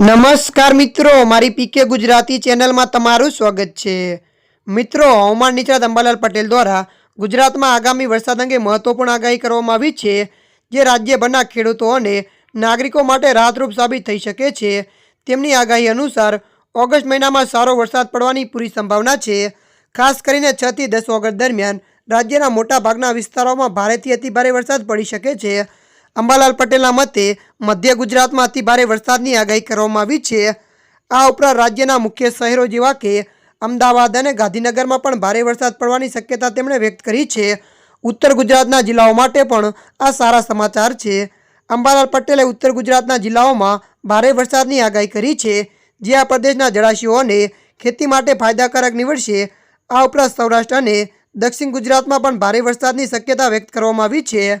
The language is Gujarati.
નમસ્કાર મિત્રો, મારી પીકે ગુજરાતી ચેનલમાં તમારું સ્વાગત છે. મિત્રો, હવામાન નિષ્ણાત અંબાલાલ પટેલ દ્વારા ગુજરાતમાં આગામી વરસાદ અંગે મહત્વપૂર્ણ આગાહી કરવામાં આવી છે, જે રાજ્યભરના ખેડૂતો અને નાગરિકો માટે રાહતરૂપ સાબિત થઈ શકે છે. તેમની આગાહી અનુસાર, ઓગસ્ટ મહિનામાં સારો વરસાદ પડવાની પૂરી સંભાવના છે. ખાસ કરીને છથી દસ ઓગસ્ટ દરમિયાન રાજ્યના મોટા ભાગના વિસ્તારોમાં ભારેથી અતિભારે વરસાદ પડી શકે છે. અંબાલાલ પટેલના મતે મધ્ય ગુજરાતમાં અતિભારે વરસાદની આગાહી કરવામાં આવી છે. આ ઉપરાંત રાજ્યના મુખ્ય શહેરો જેવા કે અમદાવાદ અને ગાંધીનગરમાં પણ ભારે વરસાદ પડવાની શક્યતા તેમણે વ્યક્ત કરી છે. ઉત્તર ગુજરાતના જિલ્લાઓ માટે પણ આ સારા સમાચાર છે. અંબાલાલ પટેલે ઉત્તર ગુજરાતના જિલ્લાઓમાં ભારે વરસાદની આગાહી કરી છે, જે આ પ્રદેશના જળાશયોને ખેતી માટે ફાયદાકારક નીવડશે. આ ઉપરાંત સૌરાષ્ટ્ર અને દક્ષિણ ગુજરાતમાં પણ ભારે વરસાદની શક્યતા વ્યક્ત કરવામાં આવી છે.